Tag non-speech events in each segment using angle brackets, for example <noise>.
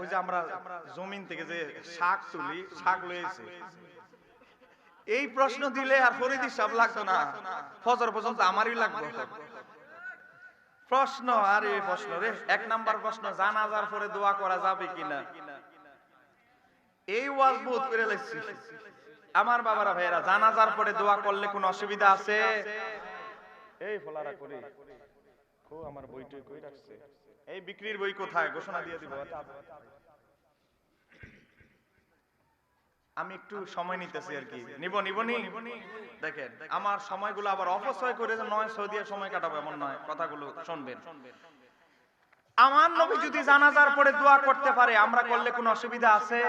ওই যে আমরা জমিন থেকে যে শাক তুলি, শাক লয়েছে এই প্রশ্ন দিলে আর ফরিদি সব লাগতো না। ফজর পর্যন্ত আমারই লাগতো প্রশ্ন, আর এই প্রশ্ন রে, এক নাম্বার প্রশ্ন, জানাজার পরে দোয়া করা যাবে কিনা? এই ওয়াজ বহুত করে লাগছি আমার বাবারা ভাইয়েরা, জানাজার পরে দোয়া করলে কোনো অসুবিধা আছে? এই ফলারা করি। ও আমার বইটই কই রাখছে? এই বিক্রির বই কোথায়? ঘোষণা দিয়ে দিব। আমি একটু সময় নিতেছি আর কি। নিব নিব নি? দেখেন, আমার সময়গুলো আবার অপচয় করে নয় দিয়ে সময় কাটাবো, এমন নয়। কথাগুলো শুনবেন। আমার নবী যদি জানাজার পরে দোয়া করতে পারে, আমরা করলে কোনো অসুবিধা আছে?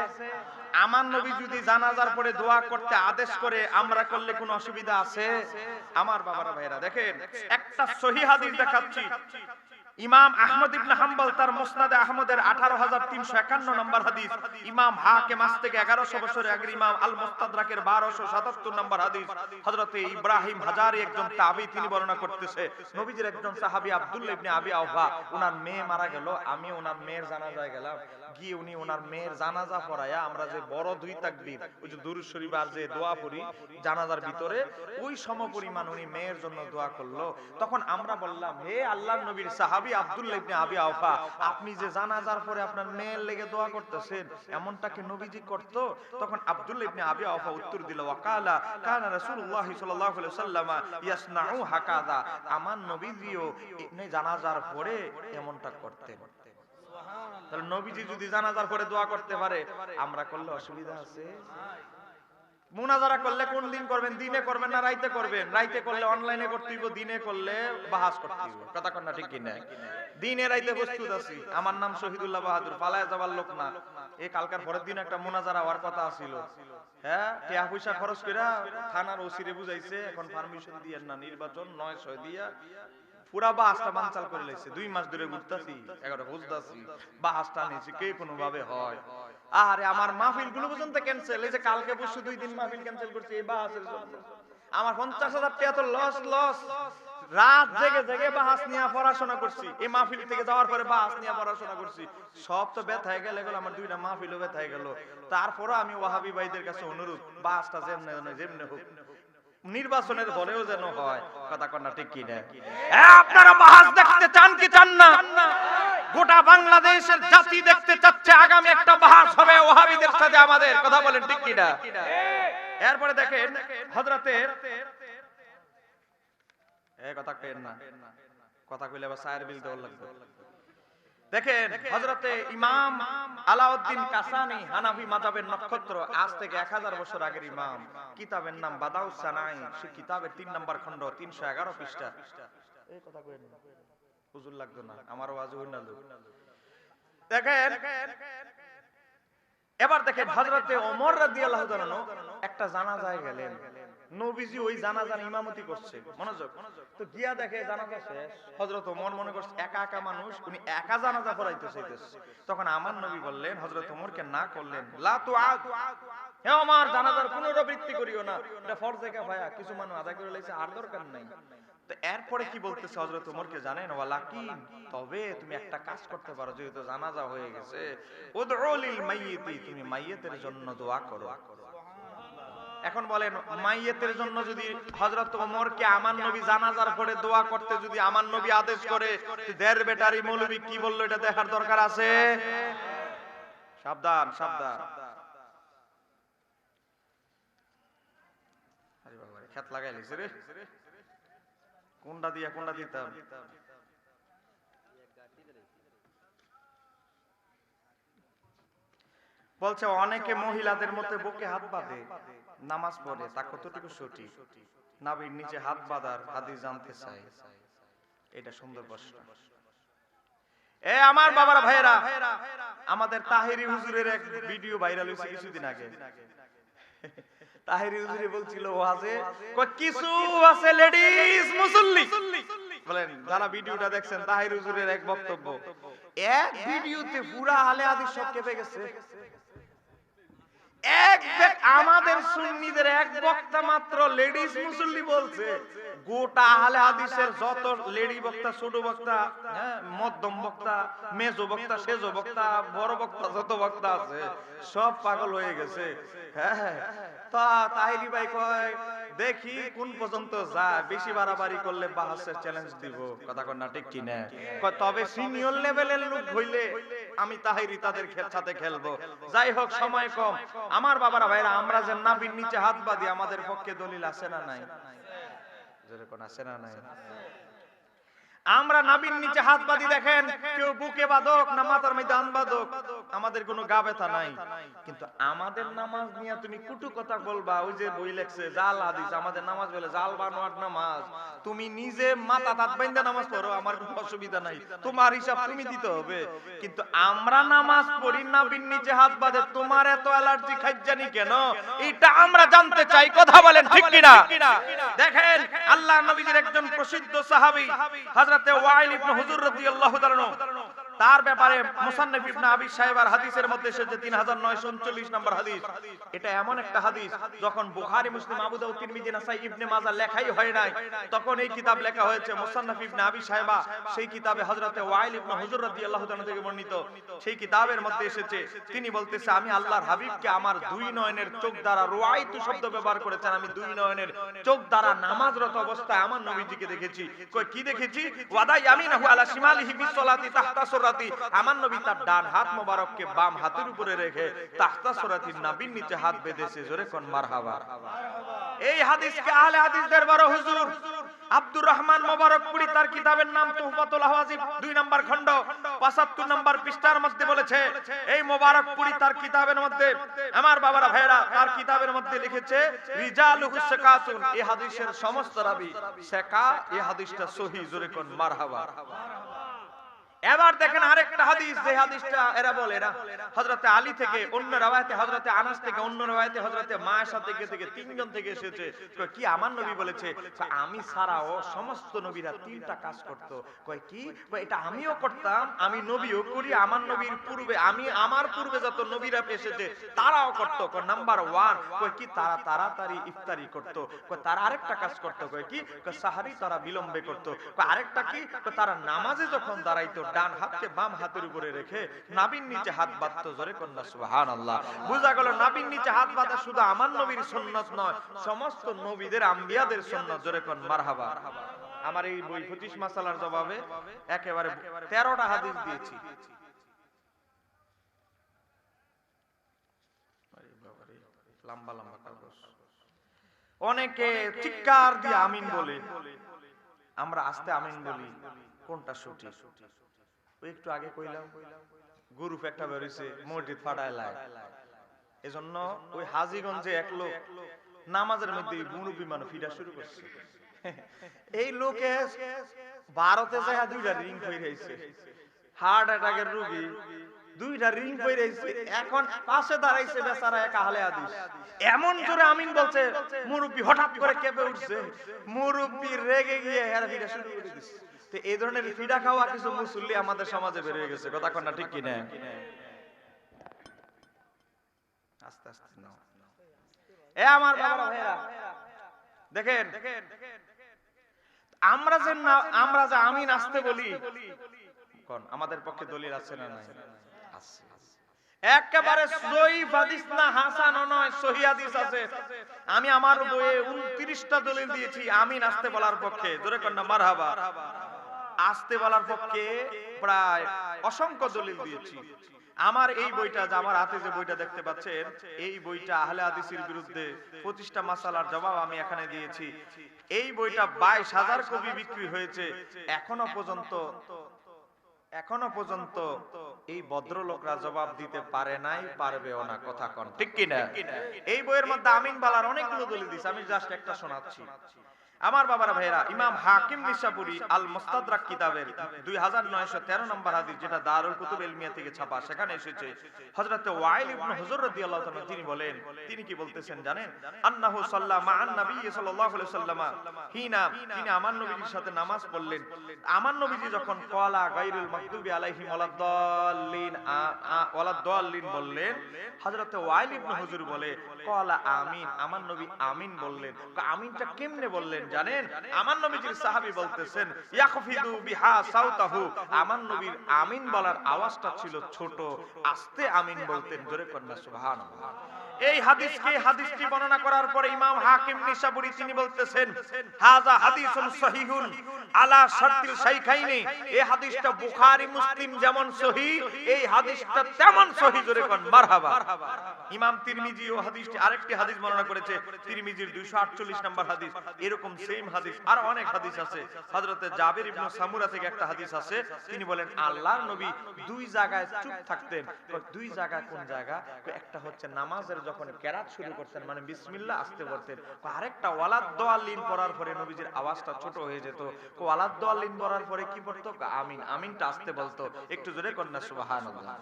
আমার নবী যদি জানাজার পরে দোয়া করতে আদেশ করে, আমরা করলে কোনো অসুবিধা আছে? আমার বাবারা ভাইরা দেখেন, একটা সহি হাদিস দেখাচ্ছি। ইমাম আহমদ ইবনে হাম্বল তার মুসনাদে আহমদের 18351 নম্বর হাদিস। ইমাম হাকিম আজ থেকে 1100 বছর আগে ইমাম আল মুস্তাদরাকের 1277 নম্বর হাদিস। হযরতে ইব্রাহিম হাজারি একজন তাবী, তিনি বর্ণনা করতেছে, নবীজির একজন সাহাবী আব্দুল্লাহ ইবনে আবি আওফা ওনার মেয়ে মারা গেল, আমি ওনার মেয়ের জানাজায় গেলাম। গিয়ে উনি ওনার মেয়ের জানাজা পড়ায়া আমরা যে বড় দুই তাকবীর, ওই যে দুরুদ শরীফ আর যে দোয়া পড়ি, জানাজার ভিতরে, ওই সমপরিমাণ উনি মেয়ের জন্য দোয়া করল। তখন আমরা বললাম, হে আল্লাহর নবীর সাহাবী আব্দুল্লাহ ইবনে আবি আওফা, আপনি যে জানাজার পরে আপনার মেয়ের লেগে দোয়া করতেছেন এমনটা কি নবীজি করত, তখন আব্দুল্লাহ ইবনে আবি আওফা উত্তর দিল, ওয়াকালা কানা রাসূলুল্লাহ সাল্লাল্লাহু আলাইহি সাল্লামা ইয়াসনাউ হাকাদা আমার নবীজিও ইবনে জানাজার পরে এমনটা করতেন। তাহলে নবীজি যদি জানাজার পরে দোয়া করতে পারে, আমরা করলে অসুবিধা আছে? মুনাজারা করলে কোন দিন করবেন? দিনে করবেন না রাইতে করবেন? রাইতে করলে অনলাইনে করতে হইব, দিনে করলে বাহাস করতে হইব। কথা কন্যা ঠিক কিনা? দিনে রাইতে প্রস্তুত আছি। আমার নাম শহীদুল্লাহ বাহাদুর, পালায় যাবার লোক না। এই কালকার পরের দিন একটা মুনাজারা হওয়ার কথা ছিল হ্যাঁ টিয়া পয়সা খরচ কইরা থানার ওসিরে বুঝাইছে, এখন পারমিশন দিয়ে না, নির্বাচন নয় ছয় দিয়া পুরা বাসটা বানচাল করে লাইছে। দুই মাস ধরে ঘুরতাছি এগারো বুঝতাছি বাসটা নিয়েছি কে কোনো ভাবে হয়? আরে আমার মাহফিলগুলো পর্যন্ত ক্যান্সেল এই যে কালকে পরশু দুই দিন মাহফিল ক্যান্সেল করছি, এই বাসের জন্য। আমার পঞ্চাশ হাজার টাকা তো লস লস রাত জেগে জেগে বাহাস নিয়ে পড়াশোনা করছি। এই মাহফিল থেকে যাওয়ার পরে বাহাস নিয়ে পড়াশোনা করছি। সব তো ব্যথা হয়ে গেলে গেল আমার দুইটা মাহফিলও ব্যথা হয়ে গেল। তারপরও আমি ওয়াহাবি ভাইদের কাছে অনুরোধ, বাসটা যেমনে যেমনে হোক। নির্বাচনের হলেও যেন হয়। কথা কন্যা ঠিক কি আপনারা বাহাস দেখতে চান কি চান না? গোটা বাংলাদেশের জাতি দেখতে চাচ্ছে, আগামী একটা বাহাস হবে ওহাবিদের সাথে আমাদের। কথা বলেন, ঠিক কি না? এরপরে দেখেন হযরতের এ, কথা কেন না। কথা কইলে আবার সায়ের বিল দেওয়ার লাগবে। দেখেন হযরতে ইমাম আলাউদ্দিন কাসানি হানাফি মাযহাবের নক্ষত্র, আজ থেকে 1000 বছর আগের ইমাম। কিতাবের নাম বাদাউস সানাই, সে কিতাবের 3 নম্বর খণ্ড 311 পৃষ্ঠা। এই কথা কইেন না হুজুর লাগতো না, আমার ওয়াজ হইনালো দেখেন, এবার দেখেন হযরতে ওমর রাদিয়াল্লাহু তাআলা একটা জানাজায় গেলেন। পুনরাবৃত্তি করিও না। কিছু মানুষ আদায় করে লাইছে, আর দরকার নাই। এরপরে কি বলতেছে হযরত ওমরকে জানেন? তবে তুমি একটা কাজ করতে পারো, যেহেতু জানাজা হয়ে গেছে। তুমি মাইয়িতের জন্য দোয়া করো। এখন বলেন মাইয়েতের জন্য যদি হযরত ওমরকে আমার নবী জানাজার পরে দোয়া করতে যদি আমার নবী আদেশ করে দেড় বেটারি মৌলবী কি বলল এটা দেখার দরকার আছে? সাবধান সাবধান খেত লাগাই রে। কোনটা দিয়া কোনটা দিতাম? বলছে অনেকে মহিলাদের মধ্যে বুকে হাত বাঁধে নামাজ পড়ে তা কতটুকু সঠিক? নাবির নিচে হাত বাঁধার হাদিস জানতে চাই এটা সুন্দর প্রশ্ন। এ আমার বাবার ভাইয়েরা আমাদের তাহিরি হুজুরের এক ভিডিও ভাইরাল হয়েছে কিছুদিন আগে। <laughs> তাহিরি হুজুরে বলছিল ওয়াজে কিছু আছে লেডিস মুসল্লি? বলেন যারা ভিডিওটা দেখছেন তাহির হুজুরের এক বক্তব্য। এক ভিডিওতে পুরা আলে আদি সব কেঁপে গেছে। আমাদের সুন্নিদের এক বক্তা মাত্র লেডিস মুসল্লি বলছে গোটা আহলে হাদিসের যত লেডি বক্তা ছোট বক্তা হ্যাঁ, মধ্যম বক্তা বক্তা বক্তা বড় বক্তা যত বক্তা আছে সব পাগল হয়ে গেছে। হ্যাঁ তা তাহিরি ভাই কয় দেখি কোন পর্যন্ত যায় বেশি বাড়াবাড়ি করলে বাহাসের চ্যালেঞ্জ দিব। কথা ঠিক কি তবে সিনিয়র লেভেলের লোক হইলে আমি তাহিরি তাদের সাথে খেলব। যাই হোক সময় কম। আমার বাবারা ভাইরা আমরা যে নাবির নিচে হাত বাঁধি আমাদের পক্ষে দলিল আছে না নাই? যেরকম আছে না নাই? আমরা নাবির নিচে হাত বাঁধি দেখেন, কেউ বুকে বাদক না মাথার মধ্যে আন বাদক আমাদের কোনো গা ব্যথা নাই। কিন্তু আমাদের নামাজ নিয়ে তুমি কুটু কথা বলবা, ওই যে বই লেখছে, জাল হাদিস, আমাদের নামাজ বলে জাল বানোয়ার নামাজ। তুমি নিজে মাথা তাত বাইন্দা নামাজ পড়ো, আমার কোনো অসুবিধা নাই। তোমার হিসাব তুমি দিতে হবে। কিন্তু আমরা নামাজ পড়ি, নাবির নিচে হাত বাঁধে, তোমার এত অ্যালার্জি খাইজানি কেন? এটা আমরা জানতে চাই, কথা বলেন ঠিক কিনা? দেখেন, আল্লাহ নবীজির একজন প্রসিদ্ধ সাহাবী, হযরতে ওয়াইল ইবনে হুজুর রাদিয়াল্লাহু তাআলা তার ব্যাপারে মুসান্নাফ ইবনে আবি সাহেবার হাদিসের মধ্যে এসেছে 3939 নম্বর হাদিস। এটা এমন একটা হাদিস যখন বুখারী মুসলিম আবু দাউদ তিরমিজি নাসাই ইবনে মাজাহ লেখাই হয় নাই। তখন এই কিতাব লেখা হয়েছে মুসান্নাফ ইবনে আবি সাহেবা সেই কিতাবে হযরতে ওয়াইল ইবনে হুজুর রাদিয়াল্লাহু তাআলা থেকে বর্ণিত। সেই কিতাবের মধ্যে এসেছে তিনি বলতেছে আমি আল্লাহর হাবিবকে আমার দুই নয়নের চোখ দ্বারা রুয়াইতু শব্দ ব্যবহার করেছেন। আমি দুই নয়নের চোখ দ্বারা নামাজরত অবস্থায় আমার নবীজিকে দেখেছি কই কি দেখেছি। ওয়াদাই আমিনাহু আলা শিমালিহি তাহতা সুরাতি আমার নবী তার ডান হাত মোবারককে বাম হাতের উপরে রেখে তাহতা সুরাতির নাবির নিচে হাত বেঁধেছে, জোরে কোন মারহাবা। এই হাদিসকে আহলে হাদিসদের বড় হুজুর আব্দুর রহমান মোবারকপুরি তার কিতাবের নাম তুহফাতুল আওয়াজিব দুই নাম্বার খণ্ড 75 নাম্বার পৃষ্ঠার মধ্যে বলেছে, এই মোবারকপুরি তার কিতাবের মধ্যে, আমার বাবারা ভাইরা তার কিতাবের মধ্যে লিখেছে, রিজালুহু সাকাতুন এই হাদিসের সমস্ত রাবি সাকা এই হাদিসটা সহিহ জোরে কোন মারহাবা। এবার দেখেন আরেকটা হাদিস যে হাদিসটা এরা বলে না হযরতে আলী থেকে অন্য রাওয়ায়াতে হযরতে আনাস থেকে অন্য রাওয়ায়াতে হযরতে মায়েশা থেকে থেকে তিনজন থেকে এসেছে। কি আমার নবী বলেছে? আমি ছাড়াও সমস্ত নবীরা তিনটা কাজ করত। কয় কি? এটা আমিও করতাম আমি নবীও করি আমার নবীর পূর্বে আমি আমার পূর্বে যত নবীরা এসেছে তারাও করত। কয় নাম্বার ওয়ান কয় কি তারা তাড়াতাড়ি ইফতারি করত কয় তারা আরেকটা কাজ করত? কয় কি কয় সাহারি তারা বিলম্বে করত কয় আরেকটা কি কয় তারা নামাজে যখন দাঁড়াইতো ডান হাতকে বাম হাতের উপরে রেখে নাবির নিচে হাত বাঁধতো জোরে কন্যা, সুবহানাল্লাহ। বুঝা গেল নাবির নিচে হাত বাঁধা শুধু আমার নবীর সুন্নাত নয়, সমস্ত নবীদের আম্বিয়াদের সুন্নাত, জোরে কোন, মারহাবা। আমার এই বই পঁচিশ মাসালার জবাবে একেবারে তেরোটা হাদিস দিয়েছি। লম্বা লম্বা কাগজ। অনেকে চিৎকার দিয়ে আমিন বলে। আমরা আস্তে আমিন বলি, কোনটা সঠিক? একটু আগে কইলাম গ্রুপ একটা বেরিয়েছে মসজিদ ফাটায় লাই। এজন্য ওই হাজিগঞ্জে এক লোক নামাজের মধ্যে মুরব্বী মানুষ ফিরা শুরু করছে। এই লোকে ভারতে যায় দুইটা রিং ফিরাইছে হার্ট অ্যাটাকের রোগী, দুইটা রিং ফিরাইছে এখন পাশে দাঁড়াইছে বেচারা এক আহলে হাদিস। এমন জোরে আমিন বলছে, মুরব্বী হঠাৎ করে কেঁপে উঠছে। মুরব্বী রেগে গিয়ে এরা ফিরা শুরু করে দিচ্ছে তো এই ধরনের ফিডা খাওয়া কিছু মুসল্লি আমাদের সমাজে বের হয়ে গেছে। কথা কন্যা ঠিক কিনা? আস্তে আস্তে নাও। এ আমার বাবা ভাইরা দেখেন আমরা যে আমরা যে আমিন আসতে বলি কোন আমাদের পক্ষে দলিল আছে না নাই? আছে একেবারে সহিহ হাদিস না হাসান নয় সহিহ হাদিস আছে। আমি আমার বইয়ে 29টা দলিল দিয়েছি আমিন আসতে বলার পক্ষে। জোরে কন্যা মারহাবা। আসতে বলার পক্ষে প্রায় অসংখ্য দলিল দিয়েছি। আমার এই বইটা যে আমার হাতে যে বইটা দেখতে পাচ্ছেন এই বইটা আহলে হাদিসের বিরুদ্ধে পঁচিশটা মাসালার জবাব আমি এখানে দিয়েছি। এই বইটা বাইশ হাজার কপি বিক্রি হয়েছে। এখনও পর্যন্ত এখনও পর্যন্ত এই ভদ্রলোকরা জবাব দিতে পারে নাই পারবেও না কথা কন। ঠিক কিনা? এই বইয়ের মধ্যে আমিন বালার অনেকগুলো দলিল দিছে আমি জাস্ট একটা শোনাচ্ছি। আমার বাবারা ভাইরা ইমাম হাকিম নিশাপুরি আল মুস্তাদরাক কিতাবের 2913 নম্বর হাদিস যেটা দারুল কুতুব ইলমিয়া থেকে ছাপা সেখানে এসেছে। হযরত ওয়াইল ইবনে হুজুর রাদিয়াল্লাহু তাআলা তিনি বলেন তিনি কি বলতেছেন জানেন? আন্নাহু সাল্লা মা'আন নবী সাল্লাল্লাহু আলাইহি সাল্লামা। হিনা তিনি আমার নবীর সাথে নামাজ পড়লেন। আমার নবীজি যখন কলা গায়রুল মাগদুবি আলাইহিম ওয়ালাদ-দাল্লিন ওয়ালাদ-দাল্লিন বললেন হযরত ওয়াইল ইবনে হুজুর বলে ক্বালা আমিন আমার নবী আমিন বললেন আমিনটা কেমনে বললেন জানেন? আমার নবীজির সাহাবি বলতেছেন, ইয়াকফিদু বিহা সাউতাহু। আমার নবীর আমিন বলার আওয়াজটা ছিল ছোট, আস্তে আমিন বলতেন, জোরে কন্যা সুবহানাল্লাহ। এই হাদিসকে হাদিসটি বর্ণনা করার পরে ইমাম হাকিম নিশাপুরি তিনি বলতেছেন, হাযা হাদিসুন সহিহুন আলা শারতিল শাইখাইনি। এই হাদিসটা বুখারী, মুসলিম যেমন সহিহ, এই হাদিসটা তেমন সহিহ জোরে কোন, মারহাবা। ইমাম তিরমিজি ও হাদিসটি আরেকটি হাদিস বর্ণনা করেছে, তিরমিজির 248 নম্বর হাদিস। এরকম সেম হাদিস, আর অনেক হাদিস আছে। হযরতে জাবির ইবনে সামুরা থেকে একটা হাদিস আছে, তিনি বলেন, আল্লাহর নবী দুই জায়গায় চুপ থাকতেন। দুই জায়গা কোন জায়গা? একটা হচ্ছে নামাজের যখন কেরাত শুরু করতেন মানে বিসমিল্লাহ আসতে বলতেন আরেকটা ওয়ালাদ দোয়ালিন পড়ার পরে নবীজির আওয়াজটা ছোট হয়ে যেত। ওয়ালাদ দোয়ালিন পড়ার পরে কি পড়তো? আমিন, আমিনটা আসতে বলতো। একটু জোরে কন্যা সুবহানাল্লাহ।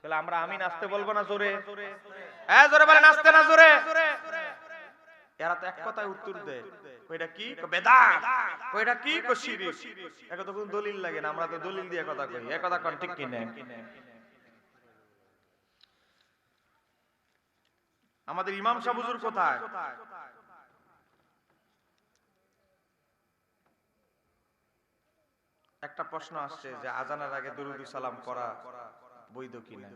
তাহলে আমরা আমিন আসতে বলব না জোরে? হ্যাঁ জোরে বলেন, আসতে না জোরে? এরা তো এক কথায় উত্তর দেয়। কইটা কি? বেদাত। কইটা কি? কশিরি এক তো কোন দলিল লাগে না, আমরা তো দলিল দিয়ে কথা কই। এক কথা কোন ঠিক কি আমাদের ইমাম হুজুর কোথায়? একটা প্রশ্ন আসছে যে আজানের আগে দরুদ সালাম করা বৈধ কিনা?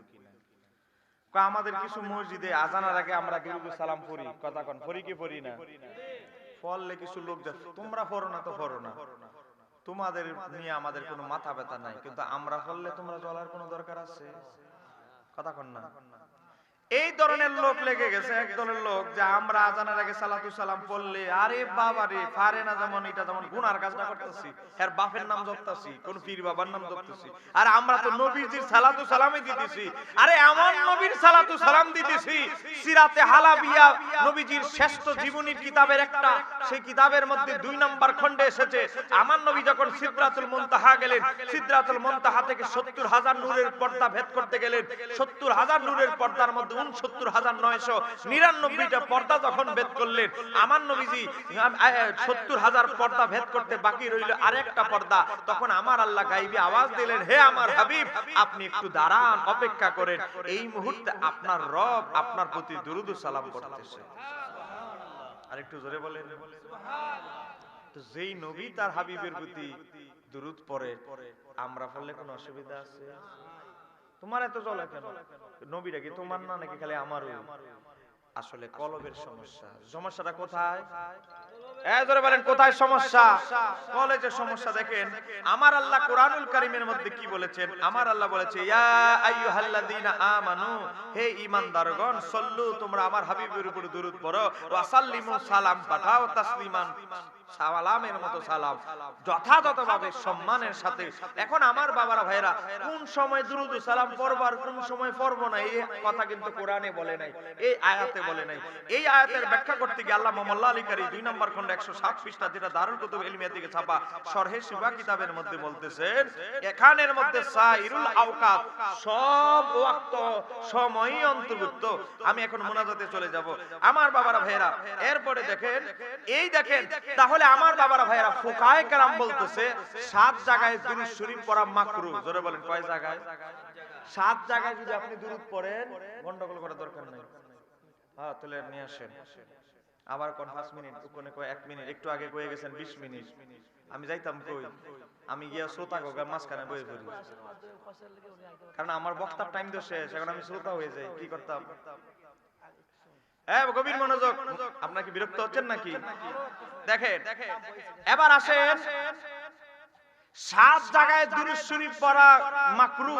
আমাদের কিছু মসজিদে আজানের আগে আমরা দরুদ সালাম পড়ি। কথা কোন, পড়ি কি পড়ি না? ফললে কিছু লোক যাচ্ছে তোমরা পড়ো না তো পড়ো না। তোমাদের নিয়ে আমাদের কোনো মাথা ব্যথা নাই, কিন্তু আমরা পড়লে তোমরা চলার কোনো দরকার আছে? কথা কন না। এই ধরনের লোক লেগে গেছে, এক দলের লোক, যে আমরা আজানের আগে সালাতু সালাম পড়লে, আরে বাবা রে পারে না যেমন, এটা যেমন, গুনার কাজটা করতেছি এর বাপের নাম জপতাছি, কোন পীর বাবার নাম জপতেছি, আর আমরা তো নবীজির সালাতু সালামই দিতেছি, আরে আমার নবীর সালাতু সালাম দিতেছি, সিরাতে হালাবিয়া নবীজির শ্রেষ্ঠ জীবনীর কিতাবের একটা, সেই কিতাবের মধ্যে দুই নাম্বার খণ্ডে এসেছে, আমার নবী যখন সিদরাতুল মুনতাহা গেলেন, সিদরাতুল মুনতাহা থেকে সত্তর হাজার নূরের পর্দা ভেদ করতে গেলেন, সত্তর হাজার নূরের পর্দার মধ্যে উনসত্তর হাজার নয়শো নিরানব্বইটা পর্দা যখন ভেদ করলেন, আমার নবীজি সত্তর হাজার পর্দা ভেদ করতে বাকি রইল আরেকটা পর্দা। তখন আমার আল্লাহ গাইবি আওয়াজ দিলেন, হে আমার হাবিব, আপনি একটু দাঁড়ান, অপেক্ষা করেন। এই মুহূর্তে আপনার রব আপনার প্রতি দুরুদ সালাম করতেছে আর একটু জোরে বলেন। যেই নবী তার হাবিবের প্রতি দুরুদ পড়ে, আমরা পড়লে কোনো অসুবিধা আছে? তোমার এত চলে কেন? নবীরা কি তোমার না নাকি খালি আমারও আসলে কলবের সমস্যা। সমস্যাটা কোথায়? বলেন, কোথায় সমস্যা? কলেজের সমস্যা দেখেন, আমার আল্লাহ কোরআনুল কারিমের মধ্যে কি বলেছেন? আমার আল্লাহ বলেছে হে ঈমানদারগণ, সল্লু, তোমরা আমার হাবিবের উপর দরুদ পড়ো সালাম, পাঠাও, তাসলিমান। সালামের মতো সালাম। যথাযথভাবে সম্মানের সাথে। এখন আমার বাবারা ভাইরা কোন সময় দুরুদ সালাম পড়ব আর কোন সময় পড়ব না এই কথা কিন্তু কোরআনে বলে নাই। এই আয়াতে বলে নাই। এই আয়াতের ব্যাখ্যা করতে গিয়ে আল্লাহ মোহাম্মদ আলী কারি দুই নম্বর খন্ড একশো সাত পৃষ্ঠা যেটা দারুল কুতুব ইলমিয়া থেকে ছাপা সরহে শিবা কিতাবের মধ্যে বলতেছেন এখানের মধ্যে সাইরুল আওকাত সব ওয়াক্ত সময়ই অন্তর্ভুক্ত। আমি এখন মোনাজাতে চলে যাব। আমার বাবারা ভাইরা এরপরে দেখেন এই দেখেন তাহলে আমার বাবারা ভাইরা ফোকায় কেরাম বলতেছে, সাত জায়গায় দুরুদ শরীফ পড়া মাকরু। জোরে বলেন, কয় জায়গায়? সাত জায়গায় যদি আপনি দুরুদ পড়েন, গন্ডগোল করার দরকার নাই। হ্যাঁ তাহলে নিয়ে আসেন। আবার কোন পাঁচ মিনিট, কোনে কয় এক মিনিট, একটু আগে কয়ে গেছেন বিশ মিনিট। আমি যাইতাম কই? আমি গিয়া শ্রোতা গোগা মাঝখানে বয়ে পড়ি। কারণ আমার বক্তার টাইম তো শেষ, এখন আমি শ্রোতা হয়ে যাই, কি করতাম? কি বিরক্ত হচ্ছেন নাকি? দেখেন, এবার আসেন সাত জায়গায় দূরে শরীফ পড়া মাকরু।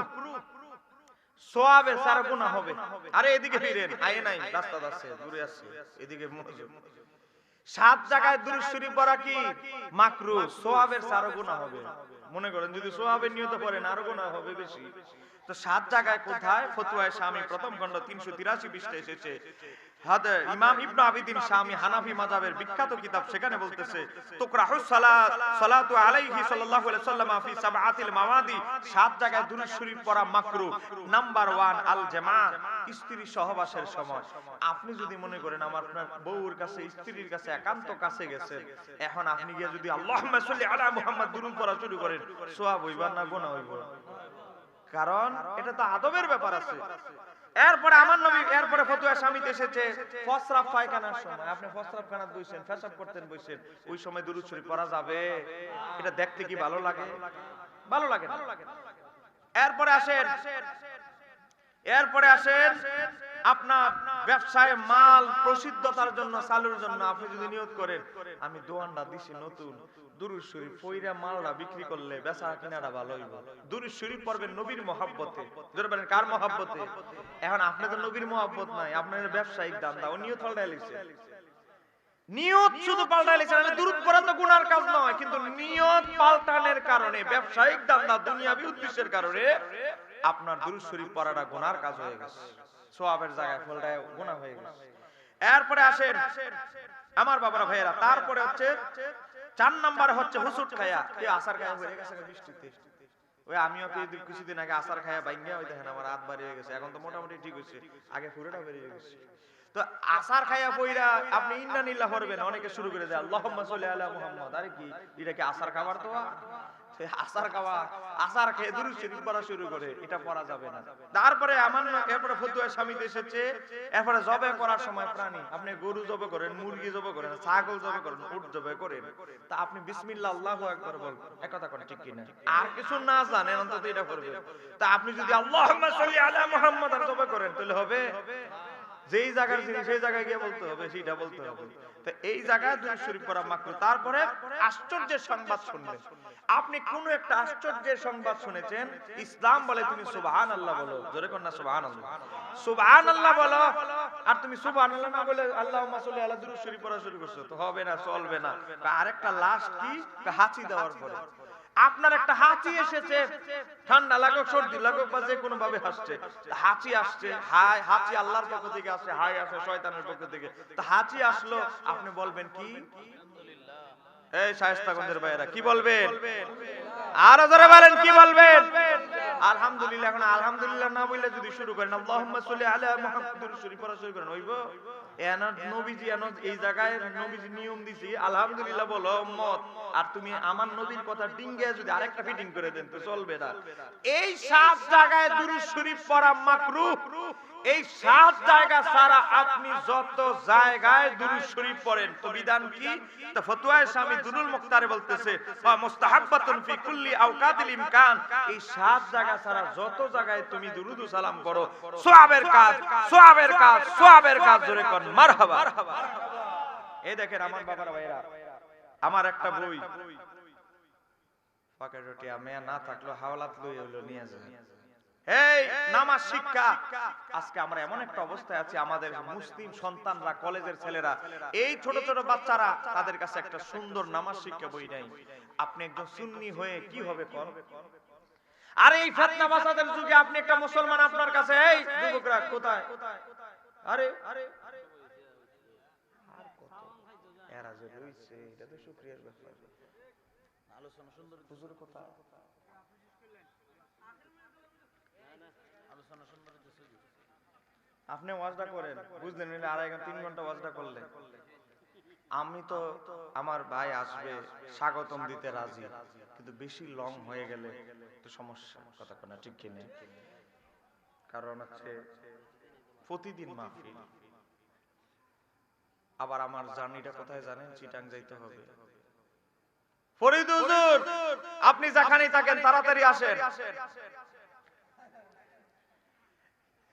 মনে করেন, যদি সোয়াবের নিয়ত পড়েন আরও গুনাহ হবে বেশি। তো সাত জায়গায় কোথায়? ফতুয়ায় স্বামী প্রথম খণ্ড তিনশো তিরাশি পৃষ্ঠে এসেছে। ইমাম ইবনু আবিদিন শামি হানাফি মাযহাবের বিখ্যাত কিতাব সেখানে বলতেছে তুকরাহুস সালাত সালাতু আলাইহি সাল্লাল্লাহু আলাইহি সাল্লাম ফি সাবআতিল মাওয়াদি সাত জায়গায় দুরূদ শরীফ পড়া মাকরু, নাম্বার 1 আল জামা স্ত্রী সহবাসের সময়। আপনি যদি মনে করেন আমার আপনার বউর কাছে, স্ত্রীর কাছে একান্ত কাছে গেছেন এখন আপনি গিয়ে যদি আল্লাহুম্মা সাল্লি আলা পড়া শুরু করেন সওয়াব হইবা না গুনাহ হইবা কারণ এটা তো আদবের ব্যাপার আছে। এরপরে আমার নবী, এরপরে ফতুয়া স্বামীতে এসেছে। ফসরাফ পায়খানার সময়। আপনি ফসরাফ খানা বইছেন ফেসাব করতেন, বইছেন। ওই সময় দুরুদ শরীফ পড়া যাবে। এটা দেখতে কি ভালো লাগে? ভালো লাগে। এরপরে আসেন। এরপরে আসেন আপনার ব্যবসায় মাল প্রসিদ্ধতার জন্য, চালুর জন্য আপনি যদি নিয়োগ করেন, আমি দোয়ানটা দিছি নতুন। দুরুদ শরীফ বিক্রি করলে ভালো হইব। শরীফ পড়বেন নবীর মহাব্বতে। কার মহাব্বতে? এখন আপনি তো নবীর মহাব্বত নাই, আপনার ব্যবসায়িক দাম দাও নিয়ত নিয়ত শুধু পড়া তো কাজ নয়, কিন্তু নিয়ত কারণে, ব্যবসায়িক দাম দাও দুনিয়াবি উদ্দেশ্যের কারণে আপনার দুরুদ শরীফ পড়াটা গুনার কাজ হয়ে গেছে। সোয়াবের জায়গায় ফলটায় গুনাহ হয়ে গেছে। এরপরে আসেন আমার বাবারা ভাইয়েরা তারপরে হচ্ছে চার নাম্বার হচ্ছে হুসুট খায়া। কে আসার খায়া হয়ে গেছে বৃষ্টিতে। ওই আমিও দুই- কিছুদিন আগে আসার খায়া বাইঙ্গা ওই দেখেন আমার হাত বাড়িয়ে গেছে। এখন তো মোটামুটি ঠিক হয়েছে। আগে পুরোটা বেরিয়ে গেছে। তো আসার খায়া পইরা আপনি ইন্না নিল্লাহ করবেন। অনেকে শুরু করে দেয় আল্লাহুম্মা সাল্লি আলা মুহাম্মদ। আরে কি? এটা কি আসার খাবার তো? আসার খাওয়া আসার খেয়ে দুরুদ শরীফ পড়া শুরু করে এটা পড়া যাবে না। তারপরে আমার এরপরে ফতুয়া স্বামীতে এসেছে। এরপরে জবে করার সময় প্রাণী আপনি গরু জবে করেন মুরগি জবে করেন ছাগল জবে করেন উট জবে করেন। তা আপনি বিসমিল্লাহ আল্লাহু আকবার বল। এক কথা কোন ঠিক কিনা? আর কিছু না জানেন অন্তত এটা করবেন। তা আপনি যদি আল্লাহুম্মা সাল্লি আলা মুহাম্মদ আর জবে করেন তাহলে হবে? যেই জায়গার জিনিস সেই জায়গায় গিয়ে বলতে হবে সেটা বলতে হবে। এই জায়গায় দুই শরীফ পড়া মাকরু তারপরে আশ্চর্যের সংবাদ শুনলেন। আপনি কোন একটা আশ্চর্যের সংবাদ শুনেছেন? ইসলাম বলে তুমি সুবহানাল্লাহ বলো। জোরে কর না সুবাহান আল্লাহ বলো। আর তুমি সুবহান আল্লাহ না বলে আল্লাহ সাল্লি আলা দুরু শরীফ পড়া শুরু করছ। তো হবে না, চলবে না। আরেকটা লাশ কি? হাঁচি দেওয়ার পরে। আপনার একটা হাঁচি এসেছে। ঠান্ডা লাগুক, সর্দি লাগুক বা যে কোনো ভাবে হাসছে হাঁচি আসছে হাই হাঁচি আল্লাহর পক্ষ থেকে আসছে হাই আসে শয়তানের পক্ষ থেকে। তা হাঁচি আসলো, আপনি বলবেন কি? এই শায়স্তাগঞ্জের ভাইয়েরা, কি বলবেন? আরও জোরে বলেন, কি বলবেন? আলহামদুলিল্লাহ, এখন আলহামদুলিল্লাহ না বললে যদি শুরু করেন, আল্লাহুম্মা সাল্লি আলা মুহাম্মাদুর শরীফ পড়া শুরু করেন, হইব? এন নবীজি, এন এই জায়গায় নবীজি নিয়ম দিছি, আলহামদুলিল্লাহ বলো আর তুমি আমার নবীর কথা ডিঙ্গে যদি আরেকটা ফিটিং করে দেন, তো চলবে না। এই সাত জায়গায় দুরুদ শরীফ পড়া মাকরুহ। এই সাত জায়গা ছাড়া আপনি যত জায়গায় দুরূদ শরীফ পড়েন, তো বিধান কি? তো ফতোয়ায়ে স্বামী দুনুল মুখতারে বলতেছে ওয়া মুস্তাহাব্বাতুন ফি কুল্লি আওকাতিল ইমকান। এই সাত জায়গা ছাড়া যত জায়গায় তুমি দুরুদ ও সালাম করো সওয়াবের কাজ সওয়াবের কাজ সওয়াবের কাজ জোরে কোন, মারহাবা। এই দেখেন আমার বাবারা ভাইরা আমার একটা বই। পকেট আমি না থাকল হাওলাত লই হলো নিয়ে যায় এই নামাজ শিক্ষা। আজকে আমরা এমন একটা অবস্থায় আছি আমাদের মুসলিম সন্তানরা কলেজের ছেলেরা এই ছোট ছোট বাচ্চারা তাদের কাছে একটা সুন্দর নামাজ শিক্ষা বই নাই। আপনি একজন সুন্নি হয়ে কি হবে কর আর এই ফেতনা বাসাদের যুগে আপনি একটা মুসলমান আপনার কাছে এই যুবকরা কোথায়? আরে আরে এরা যে রইছে এটা তো শুকরিয়ার ব্যাপার। আলোচনা সুন্দর হুজুর কোথায় আলোচনা সুন্দর হইতেছে জি। আপনি ওয়াজটা করেন বুঝলেন নিলে আড়াই ঘণ্টা তিন ঘণ্টা ওয়াজটা করলেন আমি তো আমার ভাই আসবে স্বাগতম দিতে রাজি। কিন্তু বেশি লং হয়ে গেলে একটু সমস্যা কথা কোনা ঠিক কিনে কারণ হচ্ছে প্রতিদিন মাহফিল। আবার আমার জার্নিটা কোথায় জানেন? চিটাং যাইতে হবে। ফরিদ হুজুর! আপনি যেখানেই থাকেন তাড়াতাড়ি আসেন।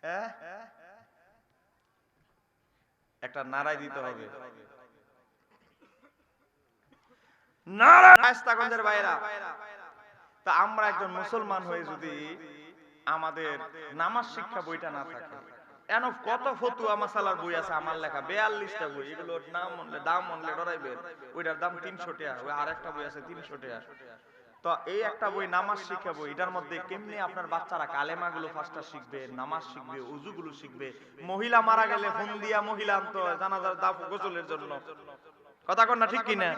হ্যাঁ? একটা নারাই দিতে হবে। নারায় বাইরা তা আমরা একজন মুসলমান হয়ে যদি আমাদের নামাজ শিক্ষা বইটা না থাকে। এন কত ফতুয়া মাসালার বই আছে আমার লেখা? বেয়াল্লিশটা বই। এগুলোর নাম দাম মনলে ডরাইবে ওইটার দাম তিনশো টাকা ওই আরেকটা বই আছে তিনশো টাকা তো এই একটা বই নামাজ শিক্ষা বই এটার মধ্যে কেমনি আপনার বাচ্চারা কালেমা গুলো ফার্স্টটা শিখবে, নামাজ শিখবে উজু গুলো শিখবে। মহিলা মারা গেলে ফোন দিয়া মহিলা আনতো জানাজার দাফ গোসলের জন্য। কথা কন না ঠিক কিনা?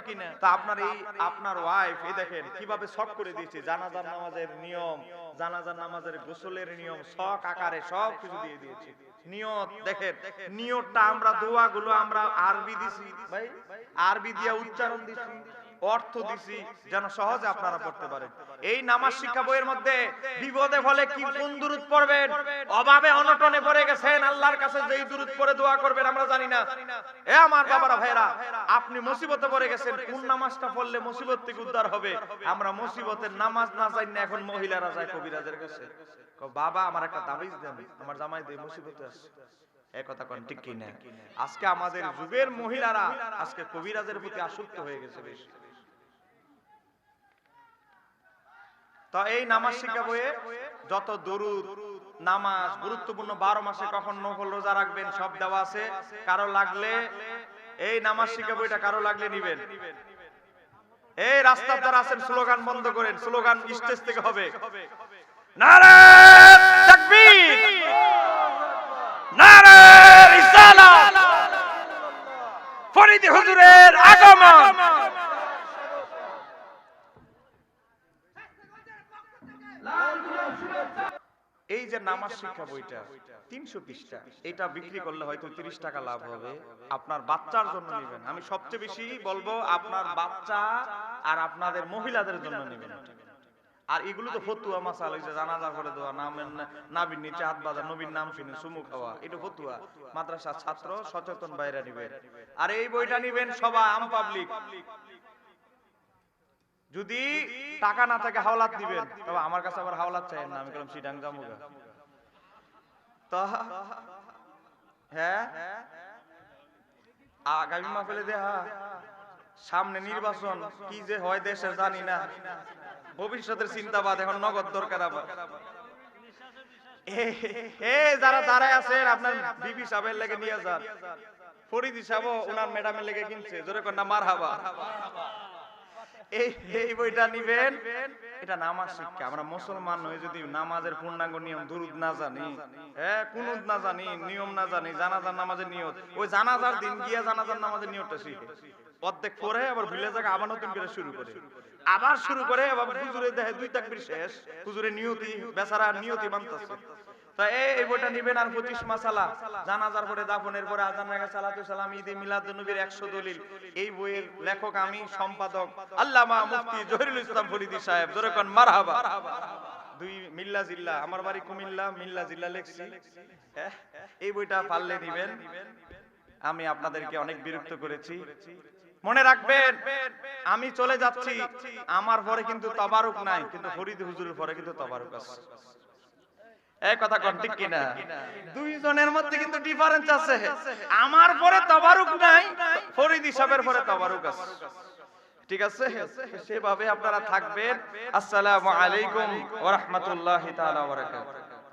তা আপনার এই, আপনার ওয়াইফ এই দেখেন, কীভাবে শখ করে দিয়েছে, জানাজার নামাজের নিয়ম, জানাজার নামাজের গোসলের নিয়ম, শখ আকারে সব কিছু দিয়ে দিয়েছে। নিয়ত, দেখেন, নিয়তটা আমরা দোয়া গুলো আমরা আরবি দিছি। ভাই, আরবি দিয়া উচ্চারণ দিছি। অর্থ দিছি যেন সহজে আপনারা পড়তে পারেন। এই নামাজ শিক্ষা বইয়ের মধ্যে বিপদে ফলে কি কোন দুরুদ পড়বেন? অভাবে অনটনে পড়ে গেছেন আল্লাহর কাছে যেই দুরুদ পড়ে দোয়া করবেন আমরা জানি না। এ আমার বাবারা ভাইরা আপনি মুসিবতে পড়ে গেছেন। কোন নামাজটা পড়লে মুসিবত থেকে উদ্ধার হবে? আমরা মুসিবতের নামাজ না জানি না এখন মহিলারা যায় কবিরাজের কাছে। বাবা আমার একটা তাবিজ দেন। আমার জামাই দিয়ে মুসিবতে এই কথা কোন ঠিক কি না? আজকে আমাদের যুগের মহিলারা আজকে কবিরাজের প্রতি আসক্ত হয়ে গেছে বেশি তো এই নামাজ শিক্ষা বইয়ে যত দরুদ, নামাজ, গুরুত্বপূর্ণ বারো মাসে কখন নফল রোজা রাখবেন, সব দেওয়া আছে। কারও লাগলে এই নামাজ শিক্ষা বইটা কারও লাগলে নিবেন। এই রাস্তার দ্বারা আছেন, স্লোগান বন্ধ করেন, স্লোগান স্টেজ থেকে হবে। ফরিদি হুজুরের আগমন! নামাজ শিক্ষা বইটা, তিনশো পৃষ্ঠা। এটা বিক্রি করলে হয়তো তিরিশ টাকা লাভ হবে। আপনার বাচ্চার জন্য নেবেন। আমি সবচেয়ে বেশি বলব, আপনার বাচ্চা আর আপনাদের মহিলাদের জন্য নেবেন। আর এগুলো তো ফতুয়া মাসাল, এই যে জানাজা করে দেওয়া নামের নাবির নিচে হাত বাঁধা, নবীর নাম শুনে সুমু খাওয়া, এটা ফতুয়া। মাদ্রাসার ছাত্র সচেতন বাইরে নিবেন। আর এই বইটা নিবেন সবাই, আম পাবলিক। যদি টাকা না থাকে হাওলাত দিবেন, তবে আমার কাছে আবার হাওলাত চাই না, আমি বললাম সিডাং জামুগা হ্যাঁ? আগামী দেখা সামনে নির্বাচন, কি যে হয় দেশে জানি না। ভবিষ্যতের চিন্তাবাদ এখন নগদ দরকার আবার। যারা দাঁড়ায় আছেন, আপনার বিবি সাহেবের লেগে নিয়ে যান। ফরিদি সাহেব ওনার ম্যাডামের লেগে কিনছে। জোরে কন্যা মার হাবা এই এই বইটা নিবেন? এটা নামাজ শিক্ষা। আমরা মুসলমান হয়ে যদি নামাজের পূর্ণাঙ্গ নিয়ম দুরুদ না জানি। হ্যাঁ কুনুদ না জানি নিয়ম না জানি জানাজার নামাজের নিয়ত। ওই জানাজার দিন গিয়া জানাজার নামাজের নিয়তটা শিখে। অর্ধেক পরে আবার ভুলে যাকে আবার নতুন করে শুরু করে। আবার শুরু করে আবার হুজুরে দেখে দুই তাকবির শেষ। হুজুরে নিয়তি বেচারা নিয়তি মানতেছে এই বইটা নিবেন আর পঁচিশ জানাজার পরে পরে একশো দলিল। এই বইয়ের লেখক আমি, সম্পাদক মিল্লা জিল্লা। এই বইটা পারলে আমি আপনাদেরকে অনেক বিরক্ত করেছি। মনে রাখবেন, আমি চলে যাচ্ছি। আমার পরে কিন্তু তবারুক নাই, কিন্তু ফরিদ হুজুরের পরে কিন্তু তবারুক আছে। এই কথা কোন ঠিক কিনা? দুইজনের মধ্যে কিন্তু ডিফারেন্স আছে। আমার পরে তবারুক নাই ফরিদ হিসাবের পরে তবারুক আছে। ঠিক আছে? সেভাবে আপনারা থাকবেন। আসসালামু আলাইকুম ওয়া রাহমাতুল্লাহি তাআলা ওয়া বারাকাতুহু।